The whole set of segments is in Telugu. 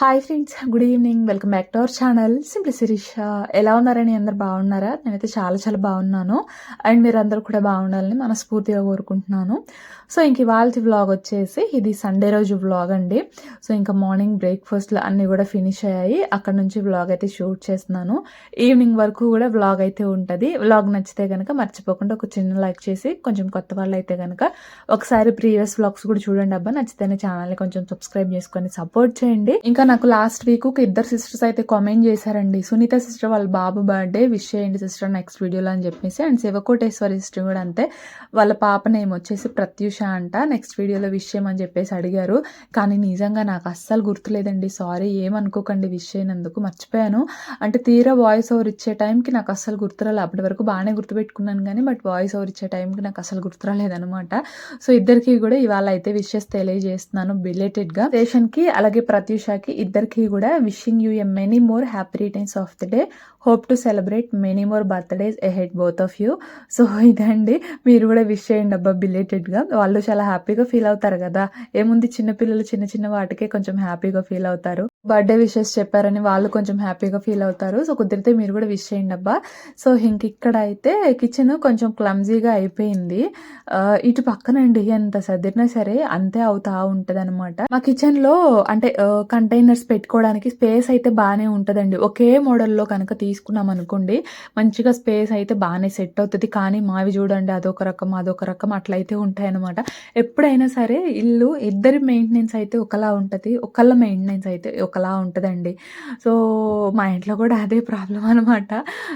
Hi friends good evening welcome back to our channel simply Sirisha ఎలా ఉన్నారని అందరు బాగున్నారా? నేనైతే చాలా చాలా బాగున్నాను. అండ్ మీరు కూడా బాగుండాలని మనస్ఫూర్తిగా కోరుకుంటున్నాను. సో ఇంక ఇవాళ వ్లాగ్ వచ్చేసి ఇది సండే రోజు వ్లాగ్ అండి. సో ఇంకా మార్నింగ్ బ్రేక్ఫాస్ట్లు అన్నీ కూడా ఫినిష్ అయ్యాయి. అక్కడ నుంచి వ్లాగ్ అయితే షూట్ చేస్తున్నాను. ఈవినింగ్ వరకు కూడా వ్లాగ్ అయితే ఉంటుంది. వ్లాగ్ నచ్చితే కనుక మర్చిపోకుండా ఒక చిన్న లైక్ చేసి కొంచెం కొత్త వాళ్ళు అయితే కనుక ఒకసారి ప్రీవియస్ వ్లాగ్స్ కూడా చూడండి అబ్బా. నచ్చితేనే ఛానల్ని కొంచెం సబ్స్క్రైబ్ చేసుకొని సపోర్ట్ చేయండి. ఇంకా నాకు లాస్ట్ వీక్ ఒక ఇద్దరు సిస్టర్స్ అయితే కామెంట్ చేశారండి. సునీత సిస్టర్ వాళ్ళ బాబు బర్త్డే విష్ చేయండి సిస్టర్ నెక్స్ట్ వీడియోలో అని చెప్పేసి అండ్ శివకోటేశ్వరి సిస్టర్ కూడా అంతే. వాళ్ళ పాప నేమ్ వచ్చేసి ప్రత్యూష అంట. నెక్స్ట్ వీడియోలో విష్ చేయమని చెప్పేసి అడిగారు. కానీ నిజంగా నాకు అస్సలు గుర్తులేదండి. సారీ ఏమనుకోకండి విష్ అయినందుకు మర్చిపోయాను. అంటే తీరా వాయిస్ ఓవర్ ఇచ్చే టైంకి నాకు అస్సలు గుర్తురాలి. అప్పటి వరకు బాగానే గుర్తుపెట్టుకున్నాను కానీ బట్ వాయిస్ ఓవర్ ఇచ్చే టైంకి నాకు అసలు గుర్తురాలేదనమాట సో ఇద్దరికి కూడా ఇవాళ అయితే విషెస్ తెలియజేస్తున్నాను బిలేటెడ్గా స్టేషన్కి అలాగే ప్రత్యూషకి ఇద్దరికి కూడా wishing you a many more happy returns of the day hope to celebrate many more birthdays ahead both of you so ఇదండి. మీరు కూడా విష్ చేయండి అబ్బా బిలేటెడ్గా వాళ్ళు చాలా హ్యాపీగా ఫీల్ అవుతారు కదా. ఏముంది చిన్నపిల్లలు చిన్న చిన్న వాటికే కొంచెం హ్యాపీగా ఫీల్ అవుతారు. బర్త్డే విషెస్ చెప్పారని వాళ్ళు కొంచెం హ్యాపీగా ఫీల్ అవుతారు. సో కుదిరితే మీరు కూడా విష్ చేయండి అబ్బా. సో ఇంక ఇక్కడ అయితే కిచెన్ కొంచెం క్లమ్జీగా అయిపోయింది. ఇటు పక్కనండి ఎంత సర్దిరినా సరే అంతే అవుతా ఉంటది అనమాట మా కిచెన్లో అంటే కంటైనర్స్ పెట్టుకోవడానికి స్పేస్ అయితే బాగానే ఉంటదండి. ఒకే మోడల్లో కనుక తీసుకున్నాం అనుకోండి మంచిగా స్పేస్ అయితే బాగానే సెట్ అవుతుంది. కానీ మావి చూడండి అదొక రకం అదొక రకం అట్లయితే ఉంటాయి అనమాట ఎప్పుడైనా సరే ఇల్లు ఇద్దరి మెయింటెనెన్స్ అయితే ఒకలా ఉంటుంది. ఒకళ్ళ మెయింటెనెన్స్ అయితే ఒకలా ఉంటుందండి. సో మా ఇంట్లో కూడా అదే ప్రాబ్లం అనమాట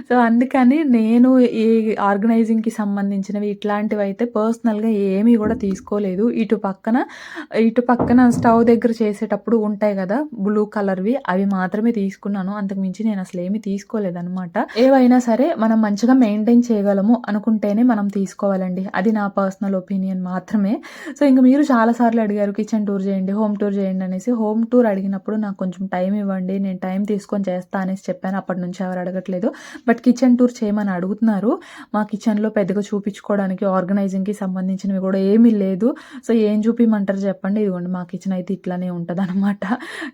సో అందుకని నేను ఈ ఆర్గనైజింగ్కి సంబంధించినవి ఇట్లాంటివి అయితే పర్సనల్గా ఏమీ కూడా తీసుకోలేదు. ఇటు పక్కన ఇటు పక్కన స్టవ్ దగ్గర చేసేటప్పుడు ఉంటాయి కదా బ్లూ కలర్వి అవి మాత్రమే తీసుకున్నాను. అంతకుమించి నేను అసలు ఏమీ తీసుకోలేదన్నమాట. ఏవైనా సరే మనం మంచిగా మెయింటైన్ చేయగలము అనుకుంటేనే మనం తీసుకోవాలండి. అది నా పర్సనల్ ఒపీనియన్ మాత్రమే. సో ఇంకా మీరు చాలా సార్లు అడిగారు కిచెన్ టూర్ చేయండి హోమ్ టూర్ చేయండి అనేసి. హోమ్ టూర్ అడిగినప్పుడు నాకు కొంచెం టైం ఇవ్వండి నేను టైం తీసుకొని చేస్తా అనేసి చెప్పాను. అప్పటి నుంచి ఎవరు అడగట్లేదు. బట్ కిచెన్ టూర్ చేయమని అడుగుతున్నారు. మా కిచెన్లో పెద్దగా చూపించుకోవడానికి ఆర్గనైజింగ్కి సంబంధించినవి కూడా ఏమీ లేదు. సో ఏం చూపించమంటారు చెప్పండి. ఇదిగోండి మా కిచెన్ అయితే ఇట్లానే ఉంటుంది అనమాట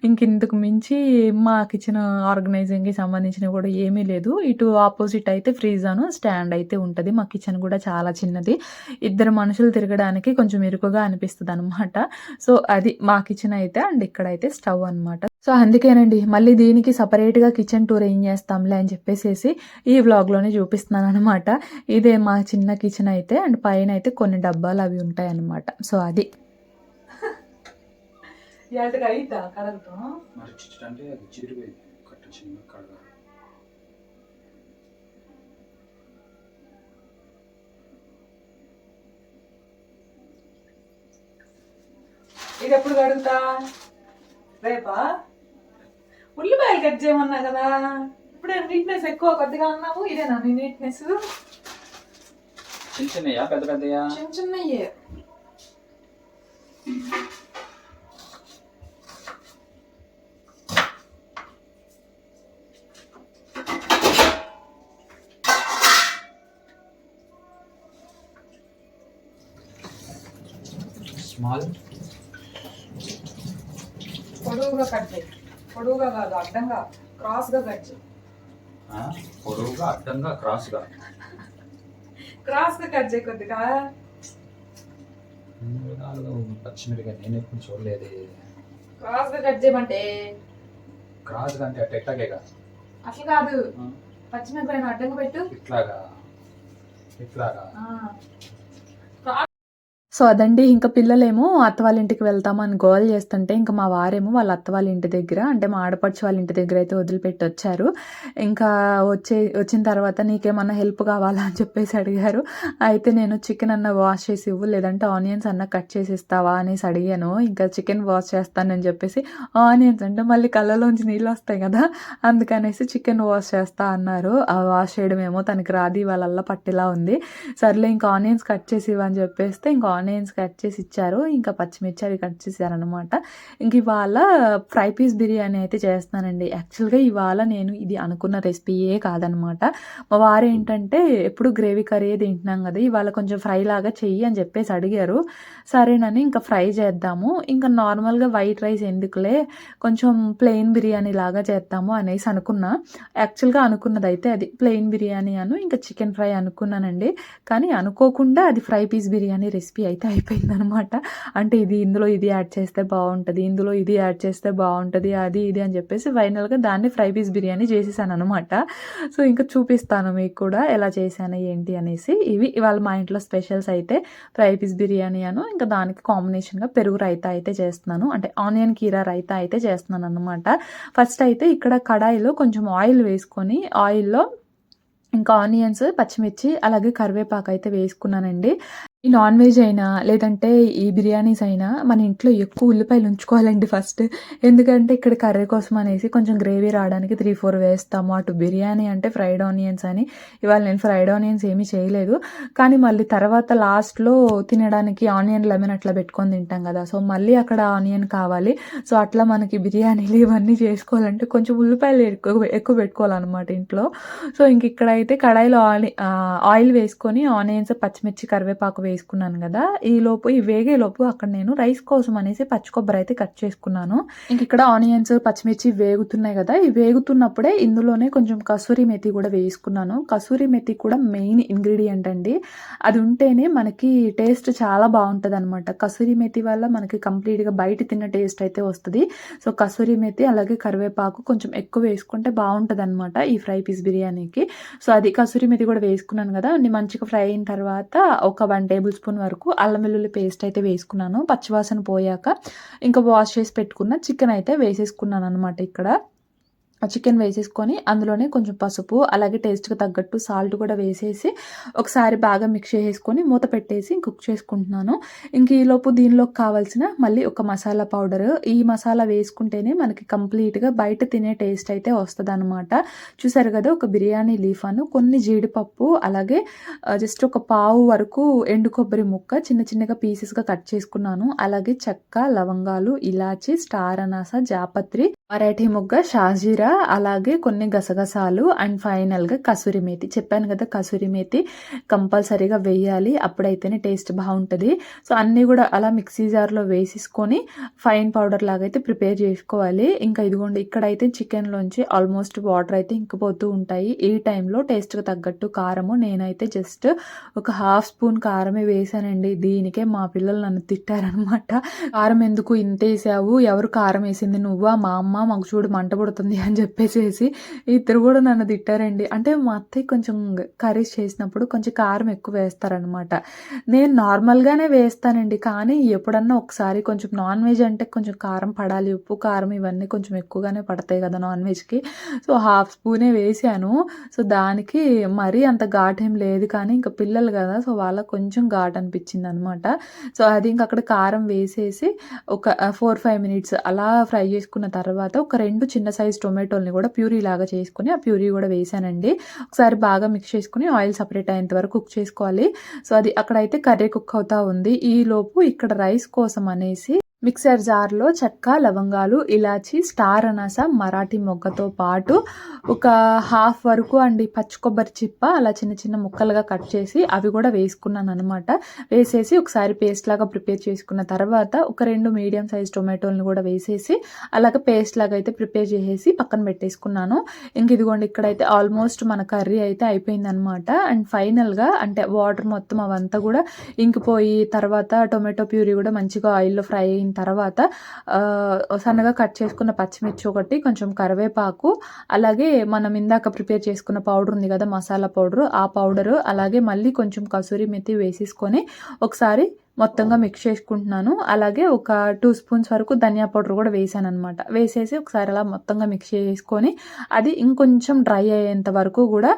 ఇంక ఇంతకు మించి మా కిచెన్ ఆర్గనైజింగ్కి సంబంధించినవి కూడా ఏమీ లేదు. ఇటు ఆపోజిట్ అయితే ఫ్రీజ్ అను స్టాండ్ అయితే ఉంటుంది. మా కిచెన్ కూడా చాలా చిన్నది. ఇద్దరు మనుషులు తిరగడానికి కొంచెం ఇరుకుగా అనిపిస్తుంది అనమాట సో అది మా కిచెన్ అయితే అండ్ ఇక్కడైతే స్టవ్ అన్నమాట. సో అందుకేనండి మళ్ళీ దీనికి సపరేట్గా కిచెన్ టూర్ ఏం చేస్తాంలే అని చెప్పేసి ఈ వ్లాగ్లోనే చూపిస్తున్నాను అనమాట ఇదే మా చిన్న కిచెన్ అయితే అండ్ పైన అయితే కొన్ని డబ్బాలు అవి ఉంటాయి అనమాట సో అది. ఇది ఎప్పుడు కడుగుతా? రేపా? ఉల్లిపాయలు కట్ చేయమన్నా కదా ఇప్పుడే నీట్నెస్ ఎక్కువ కొద్దిగా అన్నావు ఇదేనా నీ నీట్నెస్ చిన్న చిన్నయా పెద్ద పెద్దయా చిన్న చిన్నయ్యే స్మాల్ పొడవుగా కట్ చేయి పొడవుగా కాదు అడ్డంగా క్రాస్గా కట్ చేయి. పొడవుగా అడ్డంగా క్రాస్గా? క్రాస్గా కట్ చేయి కొద్దిగా. పచ్చిమిరకాయ నేను ఎప్పుడు చూడలేదు. క్రాస్గా కట్ చేయమంటే? క్రాస్గా అంటే అట్ట ఎట్లాగేగా అట్లా కాదు. పచ్చిమిరపకాయను అడ్డంగా పెట్టు. ఇట్లాగా? ఇట్లాగా? సో అదండి ఇంకా పిల్లలేమో అత్త వాళ్ళ ఇంటికి వెళ్తామని గోల్ చేస్తుంటే ఇంకా మా వారేమో వాళ్ళ అత్త వాళ్ళ ఇంటి దగ్గర అంటే మా ఆడపడుచు వాళ్ళ ఇంటి దగ్గర అయితే వదిలిపెట్టి వచ్చారు. ఇంకా వచ్చే వచ్చిన తర్వాత నీకేమన్నా హెల్ప్ కావాలా అని చెప్పేసి అడిగారు. అయితే నేను చికెన్ అన్న వాష్ చేసి ఇవ్వు లేదంటే ఆనియన్స్ అన్న కట్ చేసి ఇస్తావా అనేసి అడిగాను. ఇంకా చికెన్ వాష్ చేస్తానని చెప్పేసి ఆనియన్స్ అంటే మళ్ళీ కళ్ళలోంచి నీళ్ళు వస్తాయి కదా అందుకనేసి చికెన్ వాష్ చేస్తా అన్నారు. ఆ వాష్ చేయడం ఏమో తనకి రాది వాళ్ళల్లా పట్టేలా ఉంది. సర్లే ఇంకా ఆనియన్స్ కట్ చేసి ఇవ్వని చెప్పేస్తే ఇంకా ఆనియన్స్ కట్ చేసి ఇచ్చారు. ఇంకా పచ్చిమిర్చి అవి కట్ చేశారనమాట ఇంక ఇవాళ ఫ్రై పీస్ బిర్యానీ అయితే చేస్తానండి యాక్చువల్గా ఇవాళ నేను ఇది అనుకున్న రెసిపీయే కాదనమాట మా వారు ఏంటంటే ఎప్పుడు గ్రేవీ కర్రీ తింటున్నాం కదా ఇవాళ కొంచెం ఫ్రై లాగా చెయ్యి అని చెప్పేసి అడిగారు. సరేనని ఇంకా ఫ్రై చేద్దాము. ఇంకా నార్మల్గా వైట్ రైస్ ఎందుకులే కొంచెం ప్లెయిన్ బిర్యానీ లాగా చేద్దాము అనేసి అనుకున్నా. యాక్చువల్గా అనుకున్నది అయితే అది ప్లెయిన్ బిర్యానీ అను ఇంకా చికెన్ ఫ్రై అనుకున్నానండి. కానీ అనుకోకుండా అది ఫ్రై పీస్ బిర్యానీ రెసిపీ అయితే అయిపోయిందనమాట. అంటే ఇది ఇందులో ఇది యాడ్ చేస్తే బాగుంటుంది ఇందులో ఇది యాడ్ చేస్తే బాగుంటుంది అది ఇది అని చెప్పేసి ఫైనల్గా దాన్ని ఫ్రై పీస్ బిర్యానీ చేసేసాను అనమాట సో ఇంకా చూపిస్తాను మీకు కూడా ఎలా చేశాను ఏంటి అనేసి. ఇవి ఇవాళ మా ఇంట్లో స్పెషల్స్ అయితే ఫ్రై పీస్ బిర్యానీ అను ఇంకా దానికి కాంబినేషన్గా పెరుగు రైతా అయితే చేస్తున్నాను. అంటే ఆనియన్ కీరా రైతా అయితే చేస్తున్నాను అనమాట ఫస్ట్ అయితే ఇక్కడ కడాయిలో కొంచెం ఆయిల్ వేసుకొని ఆయిల్లో ఇంకా ఆనియన్స్ పచ్చిమిర్చి అలాగే కరివేపాకు అయితే వేసుకున్నానండి. ఈ నాన్ వెజ్ అయినా లేదంటే ఈ బిర్యానీస్ అయినా మన ఇంట్లో ఎక్కువ ఉల్లిపాయలు ఉంచుకోవాలండి ఫస్ట్. ఎందుకంటే ఇక్కడ కర్రీ కోసం అనేసి కొంచెం గ్రేవీ రావడానికి త్రీ ఫోర్ వేస్తాము. అటు బిర్యానీ అంటే ఫ్రైడ్ ఆనియన్స్ అని. ఇవాళ నేను ఫ్రైడ్ ఆనియన్స్ ఏమీ చేయలేదు. కానీ మళ్ళీ తర్వాత లాస్ట్లో తినడానికి ఆనియన్ లెమన్ అట్లా పెట్టుకొని తింటాం కదా. సో మళ్ళీ అక్కడ ఆనియన్ కావాలి. సో అట్లా మనకి బిర్యానీలు ఇవన్నీ చేసుకోవాలంటే కొంచెం ఉల్లిపాయలు ఎక్కువ ఎక్కువ పెట్టుకోవాలన్నమాట ఇంట్లో. సో ఇంక ఇక్కడైతే కడాయిలో ఆయిల్ ఆయిల్ వేసుకొని ఆనియన్స్ పచ్చిమిర్చి కరివేపాకు వేసుకున్నాను కదా. ఈ లోపు ఈ వేగే లోపు అక్కడ నేను రైస్ కోసం అనేసి పచ్చి కొబ్బరి అయితే కట్ చేసుకున్నాను. ఇంక ఇక్కడ ఆనియన్స్ పచ్చిమిర్చి వేగుతున్నాయి కదా. ఈ వేగుతున్నప్పుడే ఇందులోనే కొంచెం కసూరి మెతి కూడా వేసుకున్నాను. కసూరి మెతి కూడా మెయిన్ ఇంగ్రీడియంట్ అండి. అది ఉంటేనే మనకి టేస్ట్ చాలా బాగుంటుంది అనమాట కసూరి మెతి వల్ల మనకి కంప్లీట్గా బయట తిన్న టేస్ట్ అయితే వస్తుంది. సో కసూరి మెతి అలాగే కరివేపాకు కొంచెం ఎక్కువ వేసుకుంటే బాగుంటుంది అనమాట ఈ ఫ్రై పీస్ బిర్యానీకి. సో అది కసూరి మెతి కూడా వేసుకున్నాను కదా. మంచిగా ఫ్రై అయిన తర్వాత ఒక వన్ టేబుల్ స్పూన్ వరకు అల్లం వెల్లుల్లి పేస్ట్ అయితే వేసుకున్నాను పచ్చివాసన పోయాక. ఇంకా వాష్ చేసి పెట్టుకున్న చికెన్ అయితే వేసేసుకున్నాను అనమాట ఇక్కడ. చికెన్ వేసేసుకొని అందులోనే కొంచెం పసుపు అలాగే టేస్ట్కి తగ్గట్టు సాల్ట్ కూడా వేసేసి ఒకసారి బాగా మిక్స్ చేసేసుకొని మూత పెట్టేసి కుక్ చేసుకుంటున్నాను. ఇంక ఈలోపు దీనిలోకి కావాల్సిన మళ్ళీ ఒక మసాలా పౌడర్ ఈ మసాలా వేసుకుంటేనే మనకి కంప్లీట్గా బయట తినే టేస్ట్ అయితే వస్తుంది అనమాట చూసారు కదా ఒక బిర్యానీ లీఫ్ అను కొన్ని జీడిపప్పు అలాగే జస్ట్ ఒక పావు వరకు ఎండు కొబ్బరి ముక్క చిన్న చిన్నగా పీసెస్గా కట్ చేసుకున్నాను. అలాగే చెక్క లవంగాలు ఇలాచి స్టార్ అనాస జాపత్రి మరాఠీ ముగ్గ షాజీరా అలాగే కొన్ని గసగసాలు అండ్ ఫైనల్గా కసూరి మేతి. చెప్పాను కదా కసూరి మేతి కంపల్సరీగా వేయాలి. అప్పుడైతేనే టేస్ట్ బాగుంటుంది. సో అన్నీ కూడా అలా మిక్సీ జార్లో వేసేసుకొని ఫైన్ పౌడర్ లాగా అయితే ప్రిపేర్ చేసుకోవాలి. ఇంకా ఇదిగోండి ఇక్కడైతే చికెన్లోంచి ఆల్మోస్ట్ వాటర్ అయితే ఇంకిపోతూ ఉంటాయి. ఈ టైంలో టేస్ట్కి తగ్గట్టు కారము నేనైతే జస్ట్ ఒక హాఫ్ స్పూన్ కారమే వేసానండి. దీనికే మా పిల్లలు నన్ను తిట్టారనమాట కారం ఎందుకు ఇంత వేసావు? ఎవరు కారం వేసింది నువ్వా? మా అమ్మ మాకు చూడు మంట పుడుతుంది అని చెప్పేసేసి ఇద్దరు కూడా నన్ను తిట్టారండి. అంటే మా అత్తయ్య కొంచెం కర్రీస్ చేసినప్పుడు కొంచెం కారం ఎక్కువ వేస్తారనమాట నేను నార్మల్గానే వేస్తానండి. కానీ ఎప్పుడన్నా ఒకసారి కొంచెం నాన్ వెజ్ అంటే కొంచెం కారం పడాలి ఉప్పు కారం ఇవన్నీ కొంచెం ఎక్కువగానే పడతాయి కదా నాన్ వెజ్కి. సో హాఫ్ స్పూనే వేసాను. సో దానికి మరీ అంత ఘాట్ ఏం లేదు. కానీ ఇంకా పిల్లలు కదా సో వాళ్ళకి కొంచెం ఘాట్ అనిపించింది అనమాట సో అది ఇంకా అక్కడ కారం వేసేసి ఒక ఫోర్ ఫైవ్ మినిట్స్ అలా ఫ్రై చేసుకున్న తర్వాత ఒక రెండు చిన్న సైజ్ టొమాటో టొమాటోల్ని కూడా ప్యూరీ లాగా చేసుకుని ఆ ప్యూరీ కూడా వేసానండి. ఒకసారి బాగా మిక్స్ చేసుకుని ఆయిల్ సపరేట్ అయ్యేంత వరకు కుక్ చేసుకోవాలి. సో అది అక్కడైతే కర్రీ కుక్ అవుతా ఉంది. ఈ లోపు ఇక్కడ రైస్ కోసం అనేసి మిక్సర్ జార్లో చెక్క లవంగాలు ఇలాచి స్టార్ అనాస మరాఠీ మొగ్గతో పాటు ఒక హాఫ్ వరకు అండి పచ్చి కొబ్బరి చిప్ప అలా చిన్న చిన్న ముక్కలుగా కట్ చేసి అవి కూడా వేసుకున్నాను అనమాట వేసేసి ఒకసారి పేస్ట్ లాగా ప్రిపేర్ చేసుకున్న తర్వాత ఒక రెండు మీడియం సైజ్ టొమాటోలను కూడా వేసేసి అలాగే పేస్ట్ లాగా అయితే ప్రిపేర్ చేసేసి పక్కన పెట్టేసుకున్నాను. ఇంక ఇదిగోండి ఇక్కడైతే ఆల్మోస్ట్ మన కర్రీ అయితే అయిపోయింది అనమాట అండ్ ఫైనల్గా అంటే వాటర్ మొత్తం అవంతా కూడా ఇంకిపోయి తర్వాత టొమాటో ప్యూరీ కూడా మంచిగా ఆయిల్లో ఫ్రై అయిన తర్వాత సన్నగా కట్ చేసుకున్న పచ్చిమిర్చి ఒకటి కొంచెం కరివేపాకు అలాగే మనం ఇందాక ప్రిపేర్ చేసుకున్న పౌడర్ ఉంది కదా మసాలా పౌడర్ ఆ పౌడరు అలాగే మళ్ళీ కొంచెం కసూరి మెత్తి వేసేసుకొని ఒకసారి మొత్తంగా మిక్స్ చేసుకుంటున్నాను. అలాగే ఒక టూ స్పూన్స్ వరకు ధనియా పౌడర్ కూడా వేసాను అనమాట వేసేసి ఒకసారి అలా మొత్తంగా మిక్స్ చేసుకొని అది ఇంకొంచెం డ్రై అయ్యేంత వరకు కూడా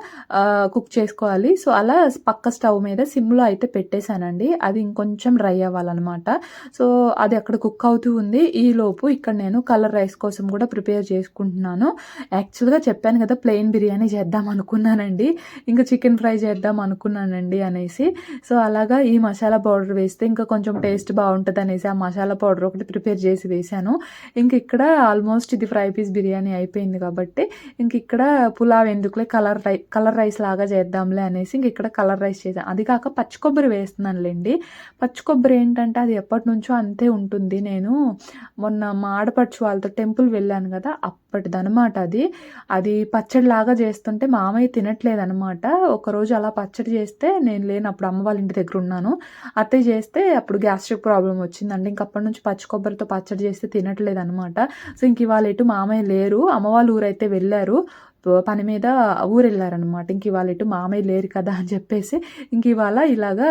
కుక్ చేసుకోవాలి. సో అలా పక్క స్టవ్ మీద సిమ్లో అయితే పెట్టేశానండి. అది ఇంకొంచెం డ్రై అవ్వాలన్నమాట. సో అది అక్కడ కుక్ అవుతూ ఉంది. ఈ లోపు ఇక్కడ నేను కలర్ రైస్ కోసం కూడా ప్రిపేర్ చేసుకుంటున్నాను. యాక్చువల్గా చెప్పాను కదా ప్లెయిన్ బిర్యానీ చేద్దాం అనుకున్నానండి. ఇంకా చికెన్ ఫ్రై చేద్దాం అనుకున్నానండి అనేసి. సో అలాగా ఈ మసాలా పౌడర్ వేస్తే ఇంకా కొంచెం టేస్ట్ బాగుంటుంది అనేసి ఆ మసాలా పౌడర్ ఒకటి ప్రిపేర్ చేసి వేశాను. ఇంక ఇక్కడ ఆల్మోస్ట్ ఇది ఫ్రై పీస్ బిర్యానీ అయిపోయింది కాబట్టి ఇంక ఇక్కడ పులావ్ ఎందుకులే కలర్ రై కలర్ రైస్ లాగా చేద్దాంలే అనేసి ఇంక ఇక్కడ కలర్ రైస్ చేశాను అది కాక పచ్చి కొబ్బరి వేస్తున్నానులేండి. పచ్చి కొబ్బరి ఏంటంటే అది ఎప్పటి నుంచో అంతే ఉంటుంది. నేను మొన్న మా ఆడపడుచు వాళ్ళతో టెంపుల్ వెళ్ళాను కదా అప్పటిదనమాట అది. అది పచ్చడి లాగా చేస్తుంటే మామయ్య తినట్లేదు అనమాట ఒకరోజు అలా పచ్చడి చేస్తే నేను లేనప్పుడు అమ్మ వాళ్ళ ఇంటి దగ్గర ఉన్నాను. అత్తయ్య చేస్తే అప్పుడు గ్యాస్ట్రిక్ ప్రాబ్లం వచ్చిందండి. ఇంక అప్పటి నుంచి పచ్చి కొబ్బరితో పచ్చడి చేస్తే తినట్లేదు అనమాట సో ఇంక ఇవాళ ఎటు మామయ్య లేరు. అమ్మ వాళ్ళ ఊరైతే వెళ్ళారు. పని మీద ఊరు వెళ్ళారనమాట ఇంక ఇవాళ ఎటు మామయ్య లేరు కదా అని చెప్పేసి ఇంక ఇవాళ ఇలాగా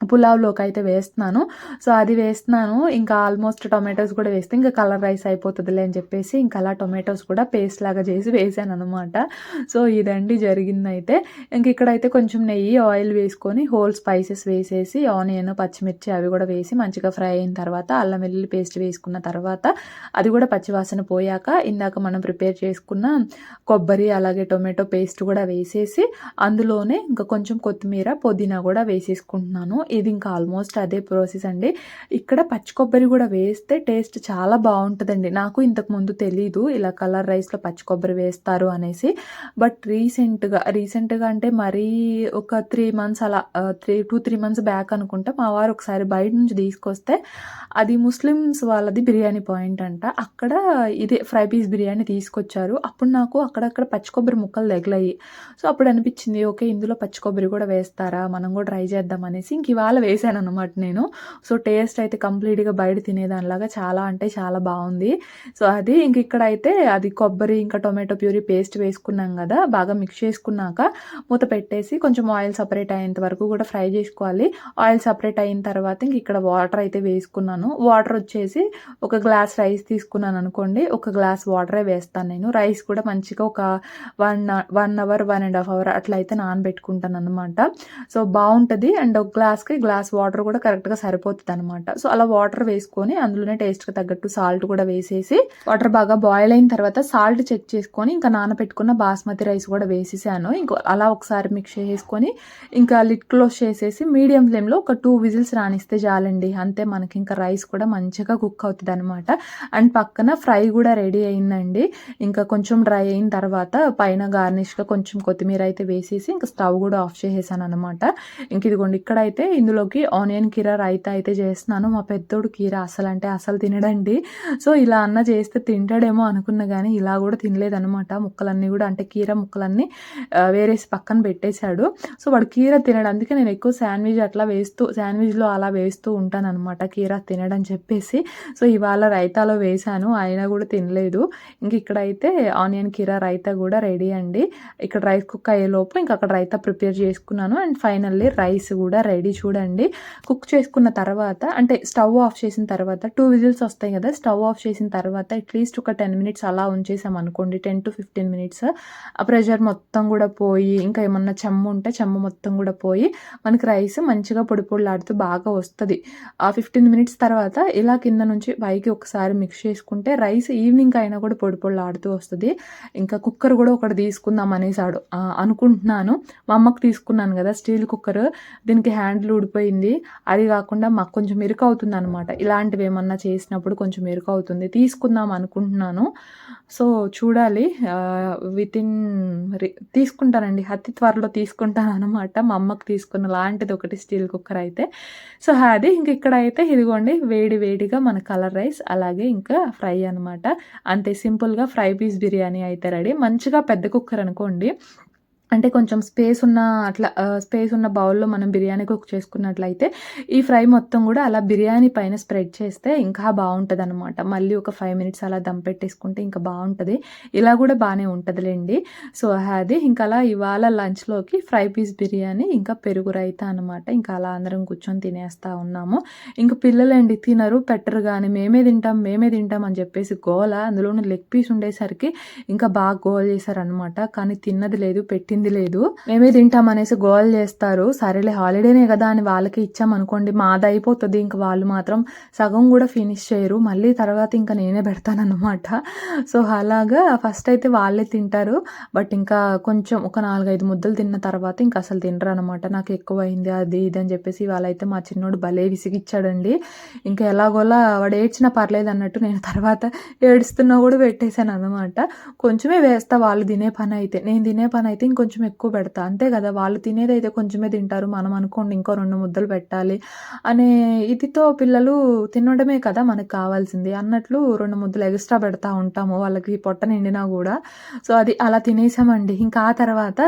పులావ్లోకి అయితే వేస్తున్నాను. సో అది వేస్తున్నాను. ఇంకా ఆల్మోస్ట్ టొమాటోస్ కూడా వేస్తే ఇంకా కలర్ రైస్ అయిపోతుందిలే అని చెప్పేసి ఇంకా అలా టొమాటోస్ కూడా పేస్ట్ లాగా చేసి వేసాను అనమాట సో ఇదండి జరిగిందైతే. ఇంక ఇక్కడైతే కొంచెం నెయ్యి ఆయిల్ వేసుకొని హోల్ స్పైసెస్ వేసేసి ఆనియన్ పచ్చిమిర్చి అవి కూడా వేసి మంచిగా ఫ్రై అయిన తర్వాత అల్లం వెల్లుల్లి పేస్ట్ వేసుకున్న తర్వాత అది కూడా పచ్చివాసన పోయాక ఇందాక మనం ప్రిపేర్ చేసుకున్న కొబ్బరి అలాగే టొమాటో పేస్ట్ కూడా వేసేసి అందులోనే ఇంకా కొంచెం కొత్తిమీర పుదీనా కూడా వేసేసుకుంటున్నాను. ఇది ఇంకా ఆల్మోస్ట్ అదే ప్రాసెస్ అండి. ఇక్కడ పచ్చి కొబ్బరి కూడా వేస్తే టేస్ట్ చాలా బాగుంటుందండి. నాకు ఇంతకు ముందు తెలీదు ఇలా కలర్ రైస్లో పచ్చి కొబ్బరి వేస్తారు అనేసి. బట్ రీసెంట్గా రీసెంట్గా అంటే మరీ ఒక త్రీ మంత్స్ అలా three two three months back అనుకుంటా మా వారు ఒకసారి బయట నుంచి తీసుకొస్తే అది ముస్లిమ్స్ వాళ్ళది బిర్యానీ పాయింట్ అంట. అక్కడ ఇదే ఫ్రై పీస్ బిర్యానీ తీసుకొచ్చారు. అప్పుడు నాకు అక్కడక్కడ పచ్చి కొబ్బరి ముక్కలు తగిలాయి. సో అప్పుడు అనిపించింది ఓకే ఇందులో పచ్చి కొబ్బరి కూడా వేస్తారా? మనం కూడా ట్రై చేద్దాం అనేసి ఇంక ఇవాళ వేసాను అనమాట నేను. సో టేస్ట్ అయితే కంప్లీట్గా బయట తినేదానిలాగా చాలా అంటే చాలా బాగుంది. సో అది ఇంక ఇక్కడ అయితే అది కొబ్బరి ఇంకా టొమాటో ప్యూరీ పేస్ట్ వేసుకున్నాం కదా బాగా మిక్స్ చేసుకున్నాక మూత పెట్టేసి కొంచెం ఆయిల్ సపరేట్ అయ్యేంత వరకు కూడా ఫ్రై చేసుకోవాలి. ఆయిల్ సపరేట్ అయిన తర్వాత ఇంక ఇక్కడ వాటర్ అయితే వేసుకున్నాను. వాటర్ వచ్చేసి ఒక గ్లాస్ రైస్ తీసుకున్నాను అనుకోండి ఒక గ్లాస్ వాటరే వేస్తాను నేను. రైస్ కూడా మంచిగా ఒక one one hour one and half hour అట్లా అయితే నానబెట్టుకుంటాను అనమాట సో బాగుంటుంది. అండ్ ఒక గ్లాస్ గ్లాస్కి గ్లాస్ వాటర్ కూడా కరెక్ట్గా సరిపోతుంది అనమాట సో అలా వాటర్ వేసుకొని అందులోనే టేస్ట్కి తగ్గట్టు సాల్ట్ కూడా వేసేసి వాటర్ బాగా బాయిల్ అయిన తర్వాత సాల్ట్ చెక్ చేసుకొని ఇంకా నానబెట్టుకున్న బాస్మతి రైస్ కూడా వేసేసాను. ఇంకో అలా ఒకసారి మిక్స్ చేసుకొని ఇంకా లిట్ క్లోజ్ చేసేసి మీడియం ఫ్లేమ్లో ఒక టూ విజిల్స్ రానిస్తే చాలండి. అంతే మనకి ఇంకా రైస్ కూడా మంచిగా కుక్ అవుతుంది అనమాట అండ్ పక్కన ఫ్రై కూడా రెడీ అయిందండి. ఇంకా కొంచెం డ్రై అయిన తర్వాత పైన గార్నిష్గా కొంచెం కొత్తిమీర అయితే వేసేసి ఇంకా స్టవ్ కూడా ఆఫ్ చేసేసాను అనమాట ఇంక ఇదిగోండి ఇక్కడైతే ఇందులోకి ఆనియన్ కీర రైతా అయితే చేస్తున్నాను. మా పెద్దోడు కీర అసలు అంటే అసలు తినడండి. సో ఇలా అన్న చేస్తే తింటాడేమో అనుకున్నా కానీ ఇలా కూడా తినలేదనమాట ముక్కలన్నీ కూడా అంటే కీర ముక్కలన్నీ వేరేసి పక్కన పెట్టేశాడు. సో వాడు కీర తినడం. అందుకే నేను ఎక్కువ శాండ్విచ్ అట్లా వేస్తూ శాండ్విచ్లో అలా వేస్తూ ఉంటాను అనమాట కీర తినడని చెప్పేసి. సో ఇవాళ రైతాలో వేశాను. అయినా కూడా తినలేదు. ఇంక ఇక్కడైతే ఆనియన్ కీర రైతా కూడా రెడీ అండి. ఇక్కడ రైస్ కుక్ అయ్యేలోపు ఇంక అక్కడ రైతా ప్రిపేర్ చేసుకున్నాను. అండ్ ఫైనల్లీ రైస్ కూడా రెడీ చూడండి. కుక్ చేసుకున్న తర్వాత అంటే స్టవ్ ఆఫ్ చేసిన తర్వాత టూ విజిల్స్ వస్తాయి కదా స్టవ్ ఆఫ్ చేసిన తర్వాత అట్లీస్ట్ ఒక టెన్ మినిట్స్ అలా ఉంచేసాం అనుకోండి. Ten to fifteen minutes. ఆ ప్రెషర్ మొత్తం కూడా పోయి ఇంకా ఏమన్నా చెమ్ము ఉంటే చెమ్ము మొత్తం కూడా పోయి మనకి రైస్ మంచిగా పొడి పొడిలాడుతూ బాగా వస్తుంది. ఆ ఫిఫ్టీన్ మినిట్స్ తర్వాత ఇలా కింద నుంచి పైకి ఒకసారి మిక్స్ చేసుకుంటే రైస్ ఈవినింగ్ అయినా కూడా పొడి పొడిలాడుతూ వస్తుంది. ఇంకా కుక్కర్ కూడా ఒకటి తీసుకుందాం అనేసాడు. అనుకుంటున్నాను. మా అమ్మకు తీసుకున్నాను కదా స్టీల్ కుక్కర్. దీనికి హ్యాండ్లు ఊడిపోయింది. అది కాకుండా మాకు కొంచెం మెరుకు అవుతుంది అనమాట ఇలాంటివి ఏమన్నా చేసినప్పుడు కొంచెం మెరుకు అవుతుంది తీసుకుందాం అనుకుంటున్నాను. సో చూడాలి. విత్ ఇన్ తీసుకుంటానండి. అతి త్వరలో తీసుకుంటాను అనమాట మా అమ్మకి తీసుకున్న లాంటిది ఒకటి స్టీల్ కుక్కర్ అయితే. సో అది ఇంక ఇక్కడ అయితే ఇదిగోండి. వేడి వేడిగా మన కలర్ రైస్ అలాగే ఇంకా ఫ్రై అనమాట అంతే సింపుల్గా ఫ్రై పీస్ బిర్యానీ అయితే రెడీ. మంచిగా పెద్ద కుక్కర్ అనుకోండి. అంటే కొంచెం స్పేస్ ఉన్న అట్లా స్పేస్ ఉన్న బౌల్లో మనం బిర్యానీ కుక్ చేసుకున్నట్లయితే ఈ ఫ్రై మొత్తం కూడా అలా బిర్యానీ పైన స్ప్రెడ్ చేస్తే ఇంకా బాగుంటుంది అనమాట మళ్ళీ ఒక ఫైవ్ మినిట్స్ అలా దమ్ పెట్టేసుకుంటే ఇంకా బాగుంటుంది. ఇలా కూడా బాగానే ఉంటుందిలేండి. సో అది ఇంకా అలా ఇవాళ లంచ్లోకి ఫ్రై పీస్ బిర్యానీ ఇంకా పెరుగు రైతా అనమాట ఇంకా అలా అందరం కూర్చొని తినేస్తా ఉన్నాము. ఇంకా పిల్లలండి తినరు పెట్టరు కానీ మేమే తింటాం మేమే తింటాం అని చెప్పేసి గోల. అందులోనూ లెగ్ పీస్ ఉండేసరికి ఇంకా బాగా గోల్ చేశారనమాట కానీ తిన్నది లేదు పెట్టి పెట్టింది లేదు. మేమే తింటాం అనేసి గోల్ చేస్తారు. సరేలే హాలిడేనే కదా అని వాళ్ళకి ఇచ్చామనుకోండి మాది అయిపోతుంది. ఇంకా వాళ్ళు మాత్రం సగం కూడా ఫినిష్ చేయరు. మళ్ళీ తర్వాత ఇంకా నేనే పెడతానన్నమాట సో అలాగా ఫస్ట్ అయితే వాళ్ళే తింటారు. బట్ ఇంకా కొంచెం ఒక నాలుగైదు ముద్దలు తిన్న తర్వాత ఇంకా అసలు తినరు అనమాట నాకు ఎక్కువ అయింది అది ఇది అని చెప్పేసి వాళ్ళైతే మా చిన్నోడు భలే విసిగిచ్చాడండి. ఇంకా ఎలాగోలా వాడు ఏడ్చినా పర్లేదు అన్నట్టు నేను తర్వాత ఏడుస్తున్నా కూడా పెట్టేశాను అనమాట కొంచెమే వేస్తా వాళ్ళు తినే పని అయితే. నేను తినే పని అయితే ఇంకొంచెం కొంచెం ఎక్కువ పెడతా. అంతే కదా వాళ్ళు తినేది అయితే కొంచెమే తింటారు. మనం అనుకోండి ఇంకో రెండు ముద్దలు పెట్టాలి అనే ఇదితో పిల్లలు తినడమే కదా మనకు కావాల్సింది. అన్నట్లు రెండు ముద్దలు ఎక్స్ట్రా పెడతా ఉంటాము వాళ్ళకి పొట్ట నిండినా కూడా. సో అది అలా తినేసామండి. ఇంకా ఆ తర్వాత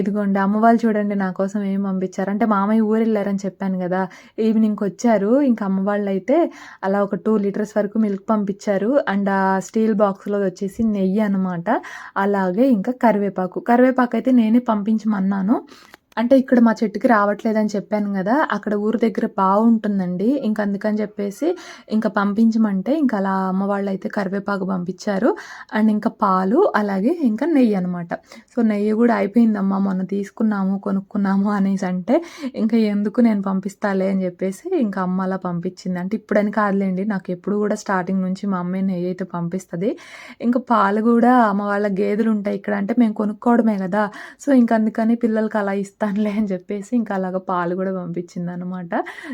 ఇదిగోండి అమ్మవాళ్ళు చూడండి నా కోసం ఏం పంపించారు. అంటే మామయ్య ఊరు వెళ్ళారని చెప్పాను కదా ఈవినింగ్కి వచ్చారు. ఇంకా అమ్మవాళ్ళు అయితే అలా ఒక టూ లీటర్స్ వరకు మిల్క్ పంపించారు. అండ్ ఆ స్టీల్ బాక్స్లో వచ్చేసి నెయ్యి అనమాట అలాగే ఇంకా కరివేపాకు. కరివేపాకు అయితే నేనే పంపించమన్నాను. అంటే ఇక్కడ మా చెట్టుకి రావట్లేదని చెప్పాను కదా అక్కడ ఊరు దగ్గర బాగుంటుందండి ఇంకా అందుకని చెప్పేసి ఇంకా పంపించమంటే ఇంకా అలా అమ్మ వాళ్ళు అయితే కరివేపాకు పంపించారు. అండ్ ఇంకా పాలు అలాగే ఇంకా నెయ్యి అనమాట సో నెయ్యి కూడా అయిపోయిందమ్మా మొన్న తీసుకున్నాము కొనుక్కున్నాము అనేసి అంటే ఇంకా ఎందుకు నేను పంపిస్తాలే అని చెప్పేసి ఇంకా అమ్మ అలా పంపించింది. అంటే ఇప్పుడని కాదులేండి నాకు ఎప్పుడు కూడా స్టార్టింగ్ నుంచి మా అమ్మే నెయ్యి అయితే పంపిస్తుంది. ఇంకా పాలు కూడా అమ్మ వాళ్ళ గేదెలు ఉంటాయి ఇక్కడ అంటే మేము కొనుక్కోవడమే కదా. సో ఇంకా అందుకని పిల్లలకి అలా తనలే అని చెప్పేసి ఇంకా అలాగ పాలు కూడా పంపించింది అనమాట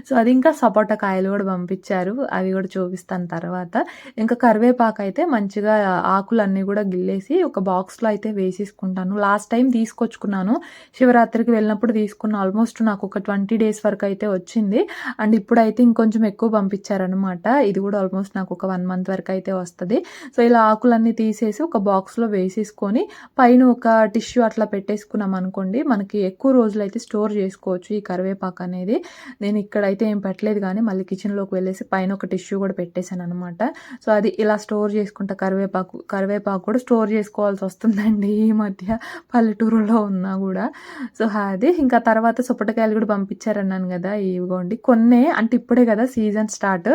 సో అది ఇంకా సపోటా కాయలు కూడా పంపించారు. అవి కూడా చూపిస్తాను తర్వాత. ఇంకా కరివేపాకు అయితే మంచిగా ఆకులన్నీ కూడా గిల్లేసి ఒక బాక్స్లో అయితే వేసేసుకుంటాను. Last time తీసుకొచ్చుకున్నాను. శివరాత్రికి వెళ్ళినప్పుడు తీసుకున్న ఆల్మోస్ట్ నాకు ఒక ట్వంటీ డేస్ వరకు అయితే వచ్చింది. అండ్ ఇప్పుడైతే ఇంకొంచెం ఎక్కువ పంపించారనమాట ఇది కూడా ఆల్మోస్ట్ నాకు ఒక వన్ మంత్ వరకు అయితే వస్తుంది. సో ఇలా ఆకులన్నీ తీసేసి ఒక బాక్స్లో వేసేసుకొని పైన ఒక టిష్యూ అట్లా పెట్టేసుకున్నాం అనుకోండి మనకి ఎక్కువ రోజులు అయితే స్టోర్ చేసుకోవచ్చు ఈ కరివేపాకు అనేది. నేను ఇక్కడైతే ఏం పెట్టలేదు కానీ మళ్ళీ కిచెన్లోకి వెళ్ళేసి పైన ఒక టిష్యూ కూడా పెట్టేశాను అనమాట సో అది ఇలా స్టోర్ చేసుకుంటా కరివేపాకు కరివేపాకు కూడా స్టోర్ చేసుకోవాల్సి వస్తుందండి ఈ మధ్య పల్లెటూరులో ఉన్నా కూడా. సో అది ఇంకా తర్వాత సొప్పటికాయలు కూడా పంపించారన్నాను కదా ఇవిగోండి కొన్నే అంటే ఇప్పుడే కదా సీజన్ స్టార్ట్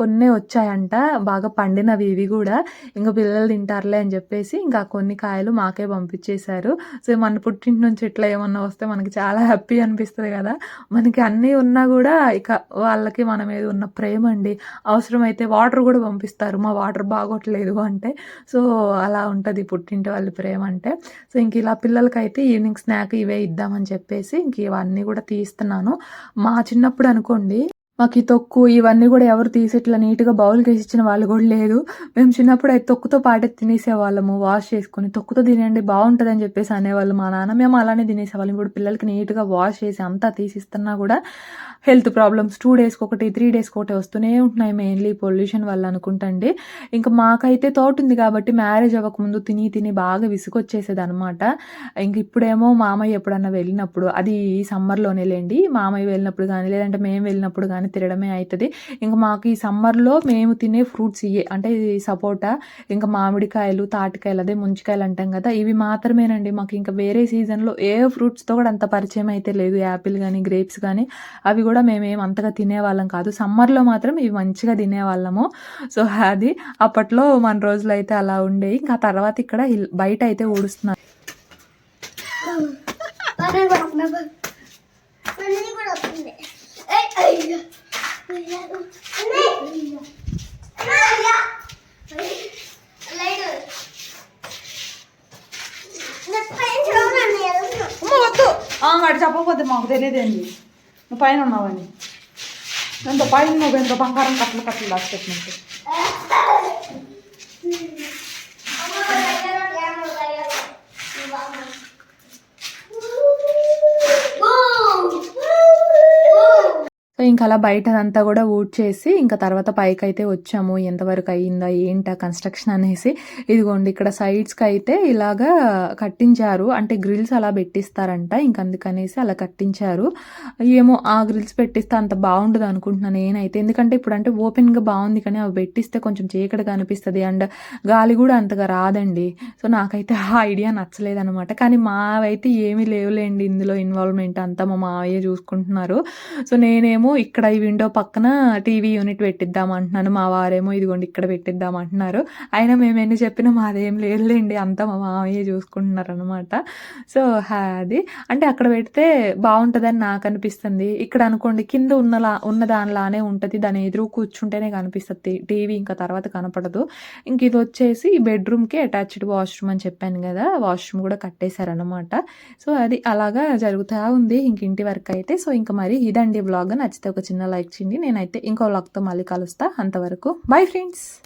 కొన్నే వచ్చాయంట బాగా పండినవి ఇవి కూడా. ఇంకా పిల్లలు తింటారులే అని చెప్పేసి ఇంకా కొన్ని కాయలు మాకే పంపించేశారు. సో మన పుట్టింటి నుంచి ఇట్లా ఏమన్నా వస్తే మనకి చాలా హ్యాపీ అనిపిస్తుంది కదా. మనకి అన్నీ ఉన్నా కూడా ఇక వాళ్ళకి మన మీద ఉన్న ప్రేమ అండి. అవసరమైతే వాటర్ కూడా పంపిస్తారు. మా వాటర్ బాగోట్లేదు అంటే. సో అలా ఉంటుంది పుట్టింటి వాళ్ళ ప్రేమ అంటే. సో ఇంక ఇలా పిల్లలకైతే ఈవినింగ్ స్నాక్ ఇవే ఇద్దామని చెప్పేసి ఇంక ఇవన్నీ కూడా తీస్తున్నాను. మా చిన్నప్పుడు అనుకోండి మాకు ఈ తొక్కు ఇవన్నీ కూడా ఎవరు తీసి ఇట్లా నీట్గా బౌల్కి వేసి ఇచ్చిన వాళ్ళు కూడా లేదు మేము చిన్నప్పుడు అయితే తొక్కుతో పాటే తినేసేవాళ్ళము వాష్ చేసుకొని తొక్కుతో తినండి బాగుంటుంది అని చెప్పేసి అనేవాళ్ళు మా నాన్న. మేము అలానే తినేసేవాళ్ళం. ఇప్పుడు పిల్లలకి నీట్గా వాష్ చేసి అంతా తీసిస్తున్నా కూడా హెల్త్ ప్రాబ్లమ్స్ టూ డేస్కి ఒకటి త్రీ డేస్కి ఒకటి వస్తూనే ఉంటున్నాయి మెయిన్లీ పొల్యూషన్ వల్ల అనుకుంటండి. ఇంకా మాకైతే తోట ఉంది కాబట్టి మ్యారేజ్ అవ్వకముందు తిని తిని బాగా విసుగొచ్చేసేది అనమాట ఇంక ఇప్పుడేమో మామయ్య ఎప్పుడన్నా వెళ్ళినప్పుడు అది ఈ సమ్మర్లోనే లేండి మామయ్య వెళ్ళినప్పుడు కానీ లేదంటే మేము వెళ్ళినప్పుడు కానీ తినడమే అవుతుంది ఇంకా మాకు ఈ సమ్మర్లో మేము తినే ఫ్రూట్స్ ఇవే అంటే సపోటా ఇంకా మామిడికాయలు తాటికాయలు అదే ముంచికాయలు అంటాం కదా ఇవి మాత్రమేనండి. మాకు ఇంకా వేరే సీజన్లో ఏ ఫ్రూట్స్తో కూడా అంత పరిచయం అయితే లేదు. యాపిల్ కానీ గ్రేప్స్ కానీ అవి కూడా మేమేం అంతగా తినేవాళ్ళం కాదు. సమ్మర్లో మాత్రం ఇవి మంచిగా తినేవాళ్ళము. సో అది అప్పట్లో మన రోజులు అయితే అలా ఉండేవి ఇంకా తర్వాత ఇక్కడ బయట అయితే ఊడుస్తున్నారు కూడా వాడు చెప్పకపోతే మాకు తెలియదండి నువ్వు పైన ఉన్నావని. ఎంత పైన నువ్వు ఎంత బంగారం కట్టలు కట్టలు దాచిపెట్టినట్టు అమ్మ, దగ్గర డ్యామ్ దగ్గర. ఇవ్వ అమ్మ. Boom. Boom. సో ఇంకా అలా బయట అంతా కూడా ఊడ్ చేసి ఇంకా తర్వాత పైకి అయితే వచ్చాము ఎంతవరకు అయ్యిందా ఏంటా కన్స్ట్రక్షన్ అనేసి. ఇదిగోండి ఇక్కడ సైడ్స్కి అయితే ఇలాగా కట్టించారు. అంటే గ్రిల్స్ అలా పెట్టిస్తారంట ఇంక అందుకనేసి అలా కట్టించారు. ఏమో ఆ గ్రిల్స్ పెట్టిస్తే అంత బాగుండదు అనుకుంటున్నాను నేనైతే. ఎందుకంటే ఇప్పుడు అంటే ఓపెన్గా బాగుంది కానీ అవి పెట్టిస్తే కొంచెం చీకటిగా అనిపిస్తుంది అండ్ గాలి కూడా అంతగా రాదండి. సో నాకైతే ఆ ఐడియా నచ్చలేదనమాట కానీ మావైతే ఏమీ లేవులేండి ఇందులో ఇన్వాల్వ్మెంట్ అంతా మా మావయ్య చూసుకుంటున్నారు. సో నేనేమో ఇక్కడ ఈ విండో పక్కన టీవీ యూనిట్ పెట్టిద్దాం అంటున్నాను. మా వారేమో ఇదిగోండి ఇక్కడ పెట్టిద్దాం అంటున్నారు. అయినా మేము ఎన్ని చెప్పినా మాదేం లేదులేండి. అంతా మా మామయ్య చూసుకుంటున్నారు అనమాట సో హా- అది. అంటే అక్కడ పెడితే బాగుంటుందని నాకు అనిపిస్తుంది. ఇక్కడ అనుకోండి కింద ఉన్నలా ఉన్న దానిలానే ఉంటుంది. దాని ఎదురు కూర్చుంటేనే కనిపిస్తుంది. టీవీ ఇంకా తర్వాత కనపడదు. ఇంక ఇది వచ్చేసి బెడ్రూమ్కి అటాచ్డ్ వాష్రూమ్ అని చెప్పాను కదా. వాష్రూమ్ కూడా కట్టేశారనమాట సో అది అలాగా జరుగుతూ ఉంది. ఇంక ఇంటి వరకు అయితే. సో ఇంకా మరి ఇదండి బ్లాగ్ నచ్చితే ఒక చిన్న లైక్ చేయండి. నేనైతే ఇంకో వ్లాగ్తో మళ్ళీ కలుస్తా. అంతవరకు బై ఫ్రెండ్స్.